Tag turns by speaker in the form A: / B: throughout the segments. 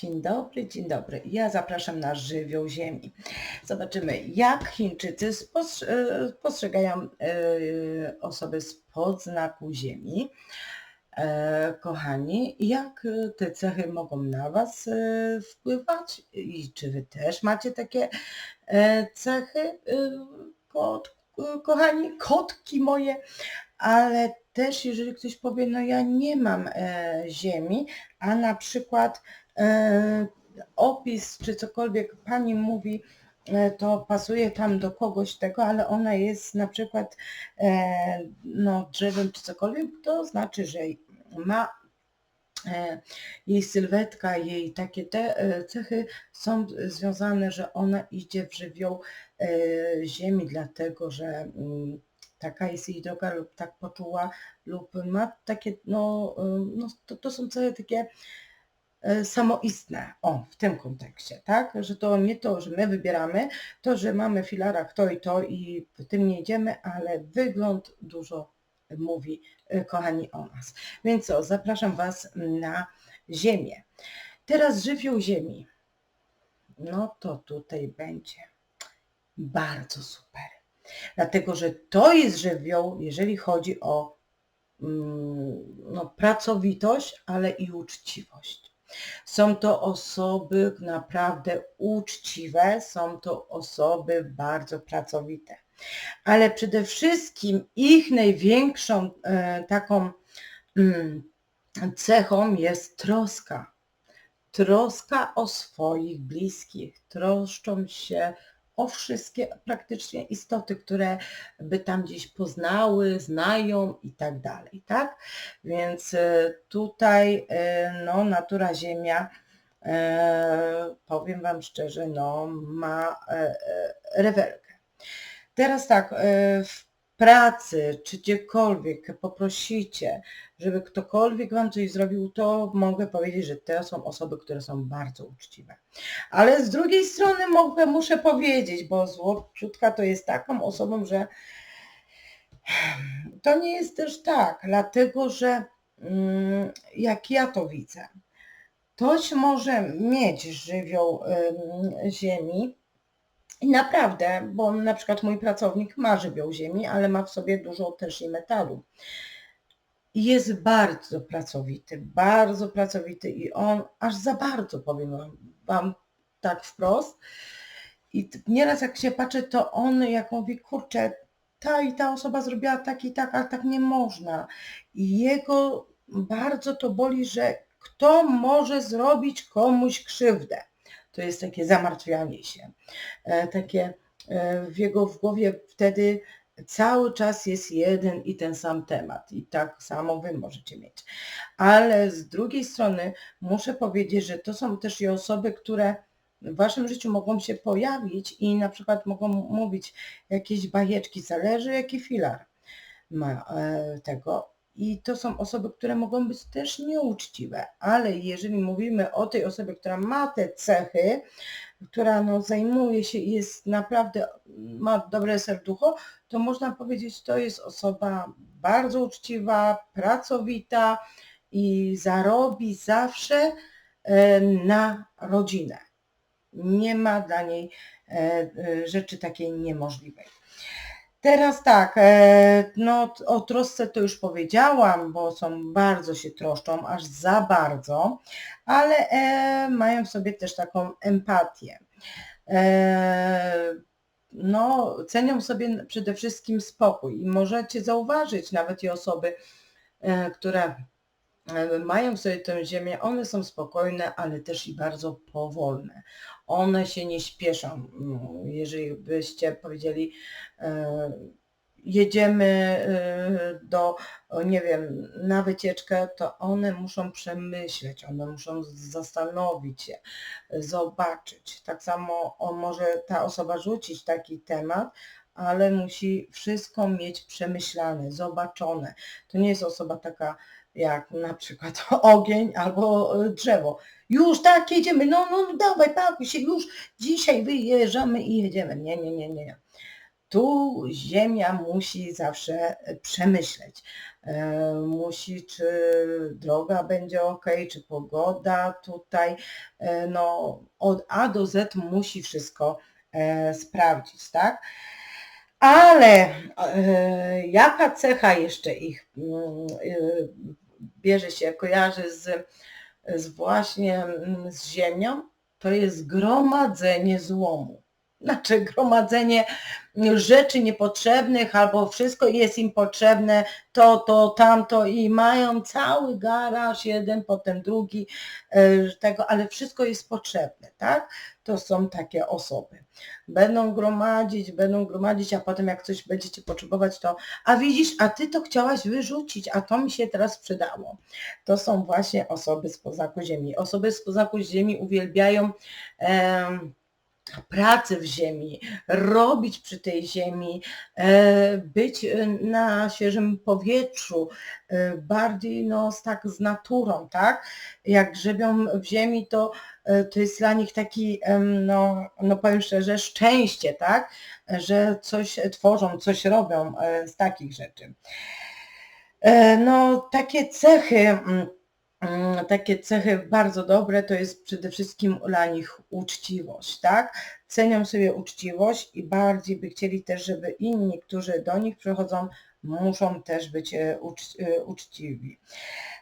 A: Dzień dobry, dzień dobry. Ja zapraszam na żywioł Ziemi. Zobaczymy, jak Chińczycy e, postrzegają e, osoby spod znaku Ziemi. E, Kochani, jak te cechy mogą na Was wpływać i czy Wy też macie takie cechy, kot, kochani, kotki moje, ale też jeżeli ktoś powie, no ja nie mam ziemi, a na przykład opis czy cokolwiek pani mówi, e, to pasuje tam do kogoś tego, ale ona jest na przykład e, no, drzewem czy cokolwiek, to znaczy, że ma e, jej sylwetka, jej takie te e, cechy są związane, że ona idzie w żywioł e, ziemi, dlatego że mm, taka jest jej droga lub tak poczuła lub ma takie, no, no to, to są cechy takie e, samoistne, o, w tym kontekście, tak, że to nie to, że my wybieramy, to, że mamy w filarach to i to i tym nie idziemy, ale wygląd dużo mówi, e, kochani, o nas. Więc co, zapraszam Was na Ziemię. Teraz żywioł Ziemi. No to tutaj będzie bardzo super. Dlatego, że to jest żywioł, jeżeli chodzi o mm, no, pracowitość, ale i uczciwość. Są to osoby naprawdę uczciwe, są to osoby bardzo pracowite. Ale przede wszystkim ich największą e, taką mm, cechą jest troska. Troska o swoich bliskich. Troszczą się o wszystkie praktycznie istoty, które by tam gdzieś poznały, znają i tak dalej, tak? Więc e, tutaj e, no, natura Ziemia, e, powiem Wam szczerze, no, ma rewelkę. Teraz tak, w pracy czy gdziekolwiek poprosicie, żeby ktokolwiek Wam coś zrobił, to mogę powiedzieć, że to są osoby, które są bardzo uczciwe. Ale z drugiej strony mogę, muszę powiedzieć, bo złociutka to jest taką osobą, że to nie jest też tak, dlatego że mm, jak ja to widzę, ktoś może mieć żywioł ziemi naprawdę, bo na przykład mój pracownik ma żywioł ziemi, ale ma w sobie dużo też i metalu. Jest bardzo pracowity, bardzo pracowity i on aż za bardzo powiem wam, tak wprost. I nieraz jak się patrzę, to on jak mówi, kurczę, ta i ta osoba zrobiła tak i tak, ale tak nie można. I jego bardzo to boli, że kto może zrobić komuś krzywdę. To jest takie zamartwianie się. E, takie e, w jego w głowie wtedy cały czas jest jeden i ten sam temat i tak samo wy możecie mieć. Ale z drugiej strony muszę powiedzieć, że to są też i osoby, które w waszym życiu mogą się pojawić i na przykład mogą mówić jakieś bajeczki, zależy jaki filar ma e, tego. I to są osoby, które mogą być też nieuczciwe, ale jeżeli mówimy o tej osobie, która ma te cechy, która no, zajmuje się i jest naprawdę, ma dobre serducho, to można powiedzieć, to jest osoba bardzo uczciwa, pracowita i zarobi zawsze e, na rodzinę. Nie ma dla niej e, e, rzeczy takiej niemożliwej. Teraz tak, e, no o trosce to już powiedziałam, bo są bardzo się troszczą, aż za bardzo, ale e, mają w sobie też taką empatię. E, no, cenią sobie przede wszystkim spokój i możecie zauważyć nawet i osoby, które mają sobie tę ziemię, one są spokojne, ale też i bardzo powolne. One się nie śpieszą. No, Jeżeli byście powiedzieli, e, jedziemy e, do, nie wiem, na wycieczkę, to one muszą przemyśleć, one muszą zastanowić się, zobaczyć. Tak samo on może ta osoba rzucić taki temat, ale musi wszystko mieć przemyślane, zobaczone. To nie jest osoba taka jak na przykład ogień albo e, drzewo. Już tak jedziemy, no, no dawaj, pakuj się, już dzisiaj wyjeżdżamy i jedziemy. Nie, nie, nie, nie. tu ziemia musi zawsze przemyśleć. E, musi, czy droga będzie ok, czy pogoda tutaj, e, no od A do Z musi wszystko e, sprawdzić, tak? Ale jaka cecha jeszcze ich mm, bierze się, kojarzy z, z właśnie mm, z ziemią? To jest gromadzenie złomu znaczy gromadzenie rzeczy niepotrzebnych albo wszystko jest im potrzebne, to, to, tamto i mają cały garaż, jeden, potem drugi, e, tego, ale wszystko jest potrzebne, tak? To są takie osoby. Będą gromadzić, będą gromadzić, a potem jak coś będziecie potrzebować, to a widzisz, a ty to chciałaś wyrzucić, a to mi się teraz przydało. To są właśnie osoby z poznaku ziemi. Osoby z poznaku ziemi uwielbiają pracy w ziemi, robić przy tej ziemi, e, być e, na świeżym powietrzu, e, bardziej no, tak z naturą, tak? Jak grzebią w ziemi, to, to jest dla nich taki, no, no powiem szczerze, szczęście, tak? Że coś tworzą, coś robią z takich rzeczy. No, takie cechy mm, Mm, takie cechy bardzo dobre to jest przede wszystkim dla nich uczciwość, tak? Cenią sobie uczciwość i bardziej by chcieli też, żeby inni, którzy do nich przychodzą, muszą też być e, e, uczciwi.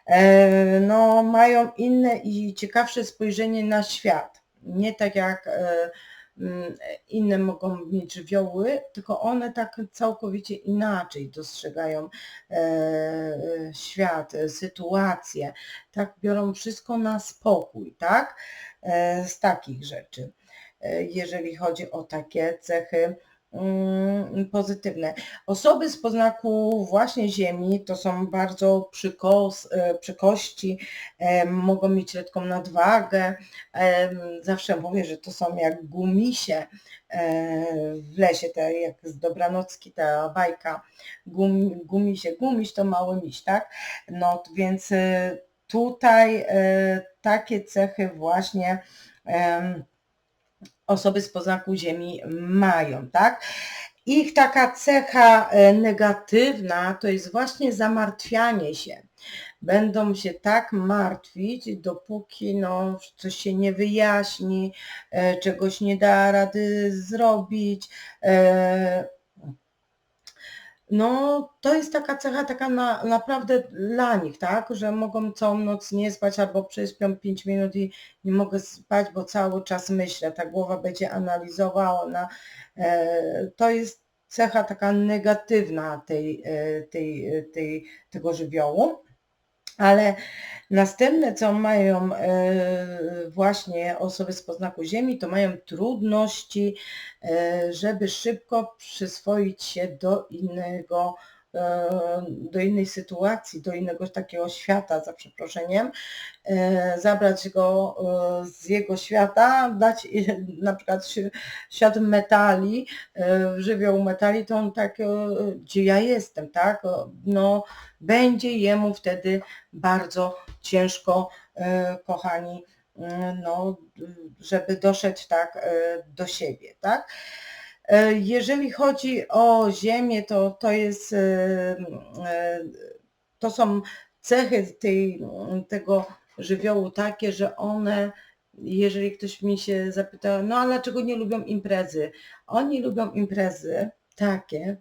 A: E, no, mają inne i ciekawsze spojrzenie na świat. Nie tak jak Mm, inne mogą mieć żywioły, tylko one tak całkowicie inaczej dostrzegają świat, sytuację, tak biorą wszystko na spokój, tak, z takich rzeczy, jeżeli chodzi o takie cechy pozytywne. Osoby z poznaku właśnie Ziemi to są bardzo przykos, e, przykości, mogą mieć lekką nadwagę. Zawsze mówię, że to są jak gumisie e, w lesie, te, jak z Dobranocki ta bajka, Gum, gumisie, gumiś to mały miś, tak? No więc e, tutaj takie cechy właśnie osoby z poznaku Ziemi mają, tak? Ich taka cecha e, negatywna to jest właśnie zamartwianie się. Będą się tak martwić, dopóki no, coś się nie wyjaśni, e, czegoś nie da rady zrobić, e, no, to jest taka cecha taka na, naprawdę dla nich, tak, że mogą całą noc nie spać albo prześpią 5 minut i nie mogę spać, bo cały czas myślę, ta głowa będzie analizowała, ona, e, to jest cecha taka negatywna tej, e, tej, tej, tego żywiołu. Ale następne, co mają e, właśnie osoby z poznaku Ziemi, to mają trudności, e, żeby szybko przyswoić się do innego do innej sytuacji, do innego takiego świata, za przeproszeniem, e, zabrać go e, z jego świata, dać na przykład świat metali, żywioł metali, to on tak, gdzie ja jestem, tak, no będzie jemu wtedy bardzo ciężko, kochani, no, żeby doszedł tak do siebie, tak. E, jeżeli chodzi o ziemię, to, to jest, e, e, to są cechy tej, tego żywiołu takie, że one, jeżeli ktoś mi się zapyta, no ale dlaczego nie lubią imprezy? Oni lubią imprezy takie,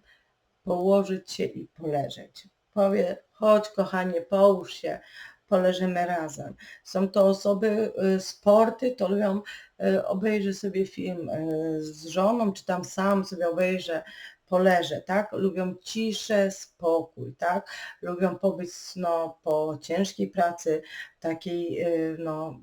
A: położyć się i poleżeć. Powie, chodź kochanie, połóż się, poleżymy razem. Są to osoby, y, sporty, to lubią, y, obejrzę sobie film y, z żoną, czy tam sam sobie obejrzę, poleżę, tak? Lubią ciszę, spokój, tak? Lubią pobyć no, po ciężkiej pracy, takiej no,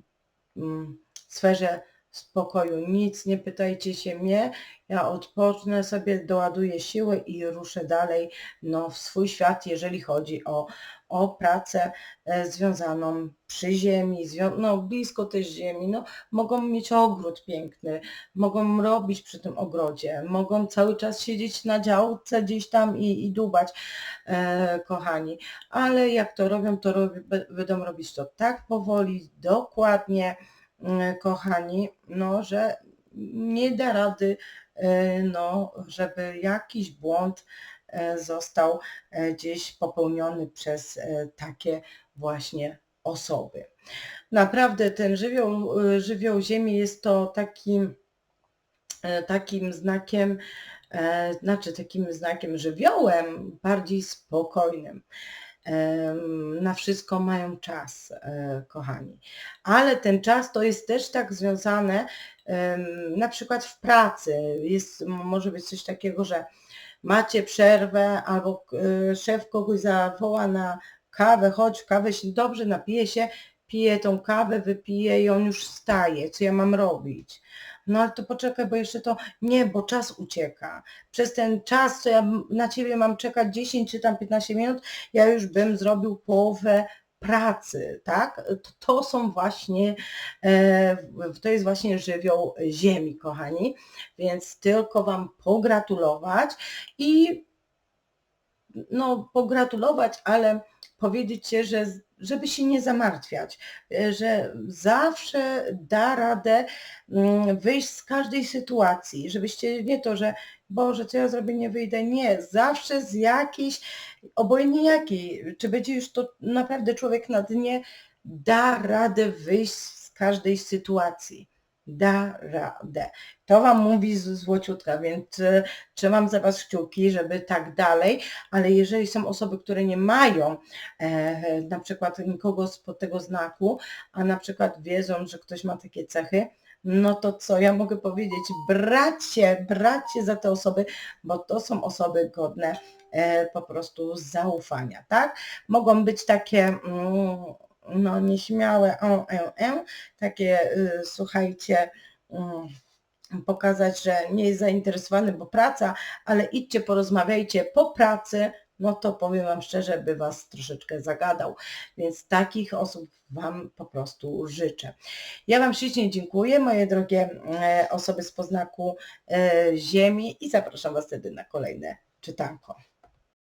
A: mm, sferze spokoju. Nic nie pytajcie się mnie, ja odpocznę sobie, doładuję siłę i ruszę dalej no, w swój świat, jeżeli chodzi o, o pracę e, związaną przy ziemi, no, blisko też ziemi. No, mogą mieć ogród piękny, mogą robić przy tym ogrodzie, mogą cały czas siedzieć na działce gdzieś tam i, i dubać, e, kochani. Ale jak to robią, to będą robić to tak powoli, dokładnie, e, kochani, no, że nie da rady, no, żeby jakiś błąd e, został e, gdzieś popełniony przez takie właśnie osoby. Naprawdę ten żywioł, żywioł Ziemi jest to takim, takim znakiem, znaczy takim znakiem żywiołem bardziej spokojnym. Na wszystko mają czas, kochani. Ale ten czas to jest też tak związane, na przykład w pracy. Jest, może być coś takiego, że macie przerwę albo e, szef kogoś zawoła na kawę, chodź, kawę się dobrze napije się, pije tą kawę, wypije i on już wstaje. Co ja mam robić? No ale to poczekaj, bo jeszcze to nie, bo czas ucieka. Przez ten czas, co ja na ciebie mam czekać 10 czy tam 15 minut, ja już bym zrobił połowę pracy, tak? To, są właśnie, e, to jest właśnie żywioł ziemi, kochani. Więc tylko Wam pogratulować i no pogratulować, ale powiedzieć się, że żeby się nie zamartwiać, e, że zawsze da radę mm, wyjść z każdej sytuacji, żebyście nie to, że Boże, co ja zrobię, nie wyjdę, nie, zawsze z jakiejś, obojętnie jakiej, czy będzie już to naprawdę człowiek na dnie, da radę wyjść z każdej sytuacji. Da radę. To Wam mówi złociutka, więc e, trzymam za Was kciuki, żeby tak dalej, ale jeżeli są osoby, które nie mają e, na przykład nikogo spod tego znaku, a na przykład wiedzą, że ktoś ma takie cechy, no to co ja mogę powiedzieć? Bracie, bracie za te osoby, bo to są osoby godne e, po prostu zaufania, tak? Mogą być takie mm, no nieśmiałe, o, e, e, takie y, słuchajcie, mm, pokazać, że nie jest zainteresowany, bo praca, ale idźcie, porozmawiajcie po pracy, no to powiem Wam szczerze, by Was troszeczkę zagadał. Więc takich osób Wam po prostu życzę. Ja Wam ślicznie dziękuję, moje drogie e, osoby z poznaku e, Ziemi i zapraszam Was wtedy na kolejne czytanko.